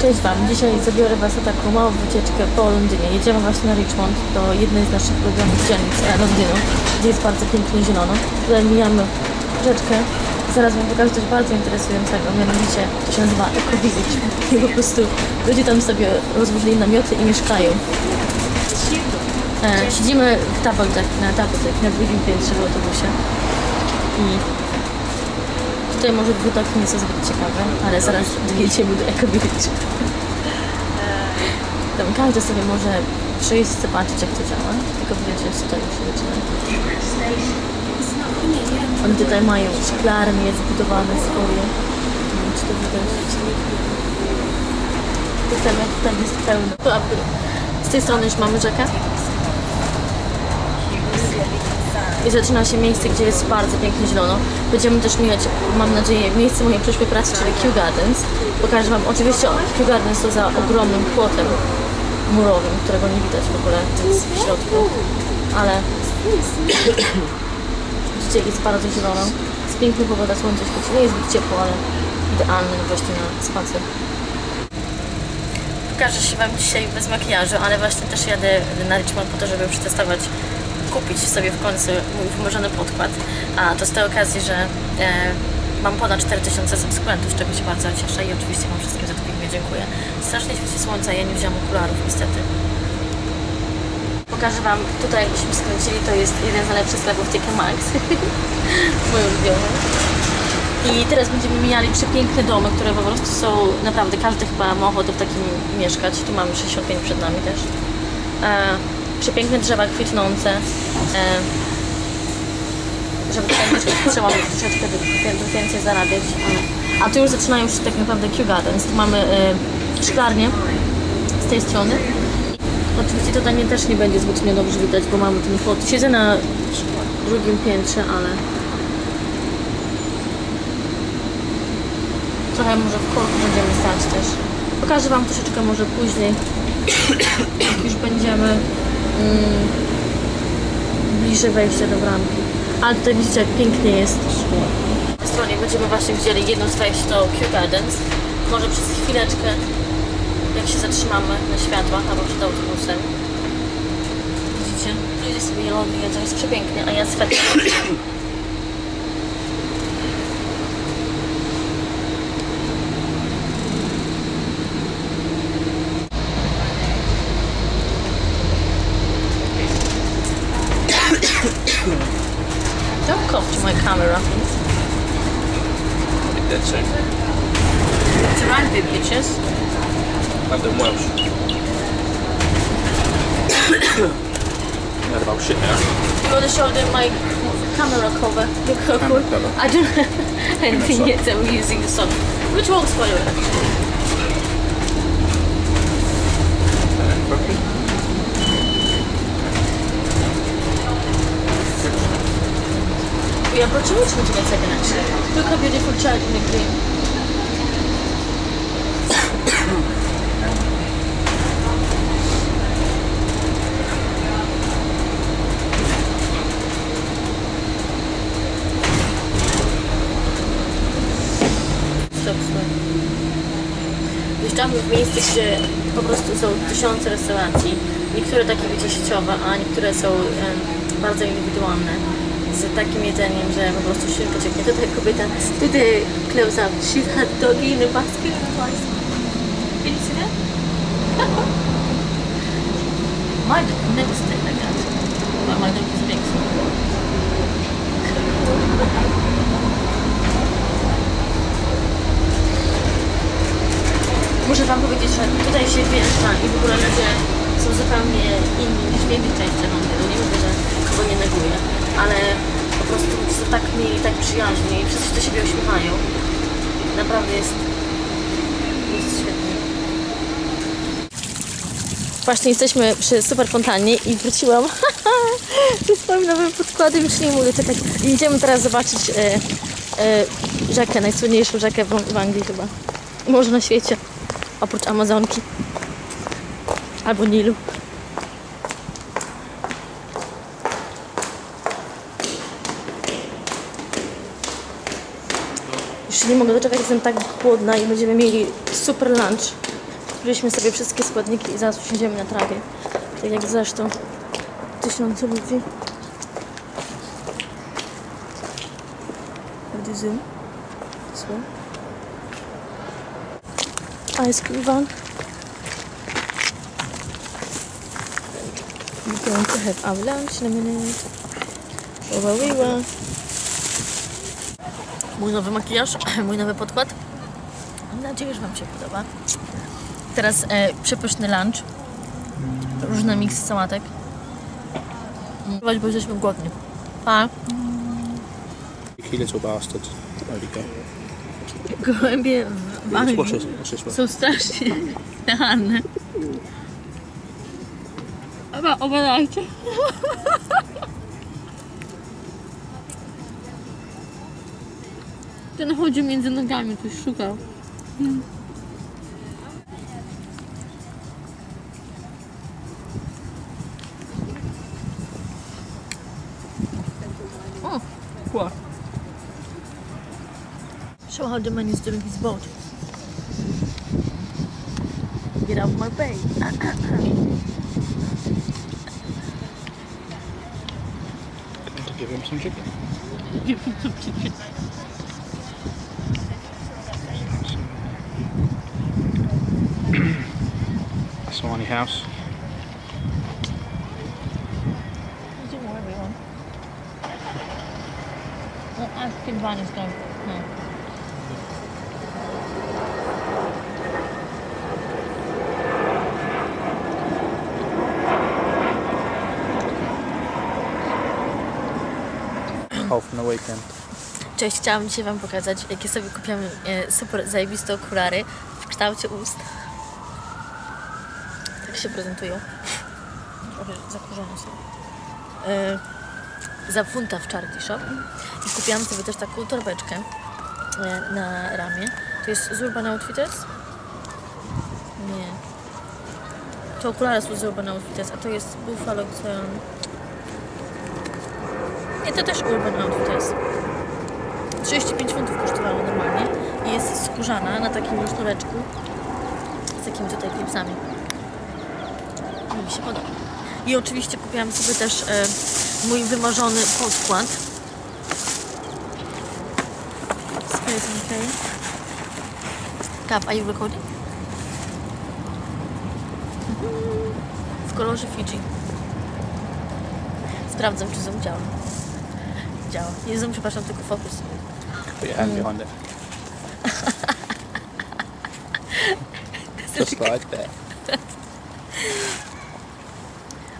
Cześć Wam, dzisiaj zabiorę Was na taką małą wycieczkę po Londynie. Jedziemy właśnie na Richmond, do jednej z naszych ulubionych dzielnic e, Londynu, gdzie jest bardzo pięknie zielono. Tutaj mijamy rzeczkę. Zaraz Wam pokażę coś bardzo interesującego, mianowicie to się nazywa Eco Village. I po prostu ludzie tam sobie rozłożyli namioty i mieszkają. E, siedzimy w Doubledeck, na Doubledeck, na drugim piętrze w autobusie. I Tutaj może widoki nie są zbyt ciekawe, ale zaraz dojedziemy do Village. Tam każdy sobie może przyjść, zobaczyć jak to działa. Eco Village jest tutaj już zaczyna. Oni tutaj mają szklarnie zbudowane swoje. Nie wiem, czy to widać. Tutaj, tutaj jest pełno. Z tej strony już mamy rzekę. I zaczyna się miejsce, gdzie jest bardzo pięknie zielono. Będziemy też mieć, mam nadzieję, miejsce mojej przyszłej pracy, czyli Kew Gardens. Pokażę Wam, oczywiście Kew Gardens to za ogromnym płotem murowym, którego nie widać w ogóle w środku. Ale widzicie, jest bardzo zielono. Jest piękna pogoda, słońce świeci. Nie jest zbyt ciepło, ale idealny właśnie na spacer. Pokażę się Wam dzisiaj bez makijażu, ale właśnie też jadę na Richmond po to, żeby przetestować kupić sobie w końcu mój wymarzony podkład. A to z tej okazji, że e, mam ponad 4000 subskrybentów, z czego się bardzo cieszę i oczywiście Wam wszystkim za to pięknie dziękuję. Strasznie świeci słońce, ja nie wziąłam okularów niestety. Pokażę Wam, tutaj jakbyśmy skręcili, to jest jeden z najlepszych sklepów TK Maxx. Mój ulubiony. I teraz będziemy mijali przepiękne domy, które po prostu są naprawdę, każdy chyba ma ochotę w takim mieszkać. Tu mamy 65 przed nami też. E, przepiękne drzewa kwitnące. E, żeby tutaj mieszkać trzeba mieć troszeczkę wi- więcej zarabiać. A, tu już zaczynają już tak naprawdę Kew Gardens. Tu mamy e, szklarnię z tej strony. Oczywiście tutaj mnie też nie będzie zbytnio dobrze widać, bo mamy ten płot. Siedzę na drugim piętrze, ale trochę może w korku będziemy stać też. Pokażę Wam troszeczkę może później, już będziemy bliżej wejścia do bramki. Ale tutaj widzicie jak pięknie jest. Na stronie będziemy właśnie widzieli jedno z wejść do Kew Gardens. Może przez chwileczkę, jak się zatrzymamy na światłach albo przed autobusem. Widzicie? Ludzie sobie jedzą, jedzą, jest przepięknie, a ja swetę. Don't cough to my camera, please. That's it. It's around the bitches. Będę Welsh. Not about shit now. You want to show them my camera cover? The cover. Camera cover. I don't have anything yet, so we're using the sun. Which works for you? Uh, we which one to get second actually? Look how beautiful child in the green. Stop, w miejsce, gdzie po prostu są tysiące restauracji. Niektóre takie wiecie sieciowe, a niektóre są bardzo indywidualne. Z takim jedzeniem, że po prostu szynka cieknie. Tutaj kobieta, tutaj close up. She had doggy in a basket twice. Can you see that? my dog never stay like that. But my dog is big. So. Muszę Wam powiedzieć, że tutaj się wjeżdża i w ogóle ludzie są zupełnie inni niż w innych częściach Londynu. Nie mówię, że kogo nie neguję, ale po prostu ludzie są tak mili, tak przyjaźni i wszyscy do siebie uśmiechają. Naprawdę jest, jest świetnie. Właśnie jesteśmy przy super fontannie i wróciłam ze swoim nowym podkładem, już nie mogę czekać. I idziemy teraz zobaczyć e, e, rzekę, najsłynniejszą rzekę w, w Anglii chyba. Może na świecie, oprócz Amazonki. Albo Nilu. Nie mogę doczekać, jestem tak głodna i będziemy mieli super lunch. Kupiliśmy sobie wszystkie składniki i zaraz usiądziemy na trawie. Tak jak zresztą tysiące ludzi. You zoom? This one. Ice cream van. We're going to have our lunch in a minute. Owa, wiwa. Mój nowy makijaż, mój nowy podkład. Mam nadzieję, że Wam się podoba. Teraz e, przepyszny lunch. Różne miksy sałatek. Mm, Bo jesteśmy głodni. Pa. You little bastard. There we go. Gołębie w Anglii są strasznie nachalne. Oba, obadajcie. Ten chodzi między nogami, coś szukał. O, what? Show how the man is doing his boat. Get off my bay. Give him some chicken. Give him some chicken. Money house. Well, going. No. From the weekend. Cześć, chciałam dzisiaj Wam pokazać, jakie sobie kupiłam e, super zajebiste okulary w kształcie ust. Się prezentują. Trochę zakurzone są. E, za funta w Charity Shop. I kupiłam sobie też taką torbeczkę e, na ramię. To jest z Urban Outfitters? Nie. To okulary są z Urban Outfitters, a to jest Buffalo Xeon. Nie, to też Urban Outfitters. 35 funtów kosztowało normalnie i jest skórzana na takim sznureczku z takimi tutaj klipsami. I mi się podoba. I oczywiście kupiłam sobie też e, mój wymarzony podkład. Space OK. Tap, are you recording? W kolorze Fiji. Sprawdzam, czy zoom działa. Działa. Nie zoom, przepraszam, tylko fokus. Put your hand behind it. Just like that.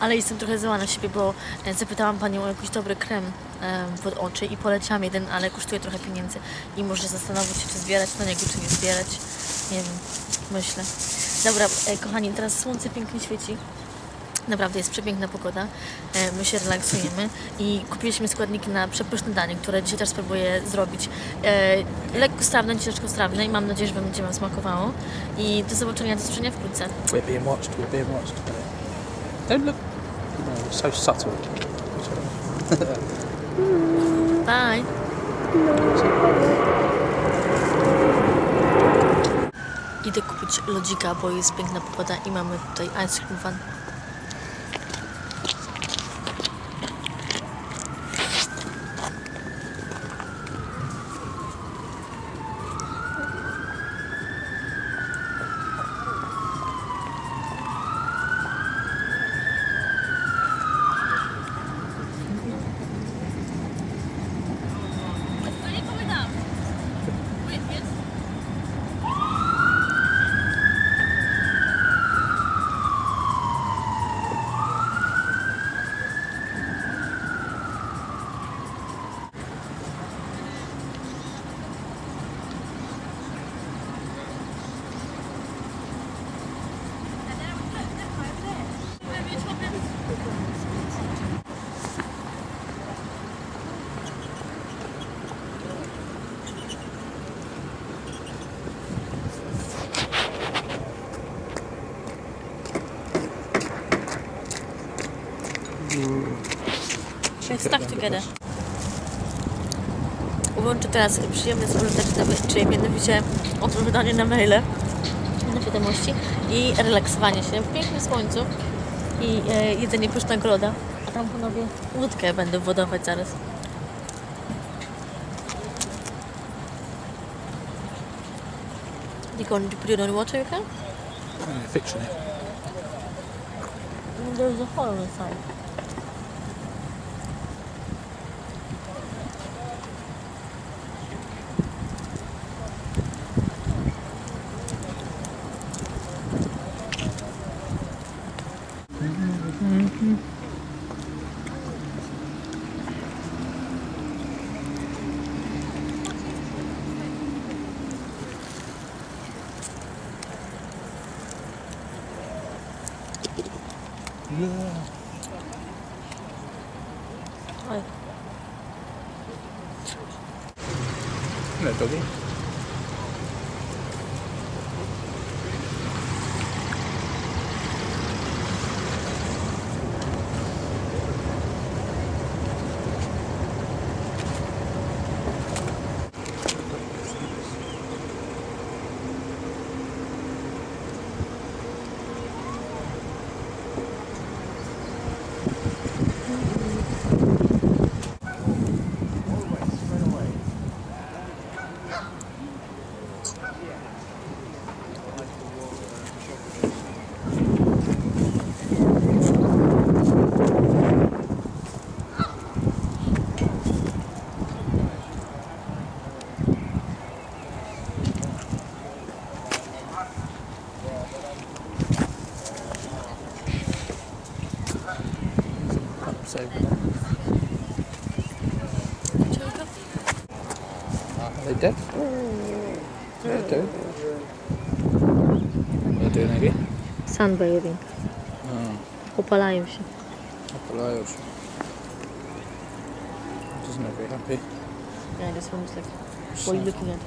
Ale jestem trochę zła na siebie, bo e, zapytałam panią o jakiś dobry krem e, pod oczy i poleciłam jeden, ale kosztuje trochę pieniędzy i może zastanowić się, czy zbierać na niego, czy nie zbierać. Nie wiem, myślę. Dobra, e, kochani, teraz słońce pięknie świeci. Naprawdę jest przepiękna pogoda. My się relaksujemy i kupiliśmy składniki na przepyszne danie, które dzisiaj też spróbuję zrobić. Lekko strawne, ciężko strawne i mam nadzieję, że będzie Wam smakowało. I do zobaczenia, do zobaczenia wkrótce. We're being watched. We're being watched. Don't look. So subtle. Bye! Idę kupić lodzika, bo jest piękna pogoda i mamy tutaj ice cream van. Stuck together. Ułączę teraz przyjemne z użytecznym, czyli mianowicie odpowiadanie na maile. świadomości i relaksowanie się w pięknym słońcu i e, jedzenie pysznego loda. A tam panowie łódkę będę wodować zaraz. You going to put it on water, you can? Uh, fiction it. There's a hole inside. Yeah. Ôi. Là tôi. They dead? They're dead. What are they doing again? Sunbathing. Oh, ah. Opalają się. opalają się. Doesn't look very happy. Yeah, this one is like, what are you looking at?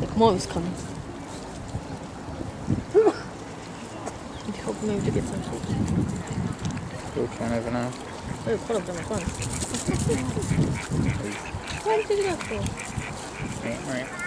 Like more is coming. I hope maybe to get some food. Walking over now. Oh, all of them at once. Why did you do that for? Right.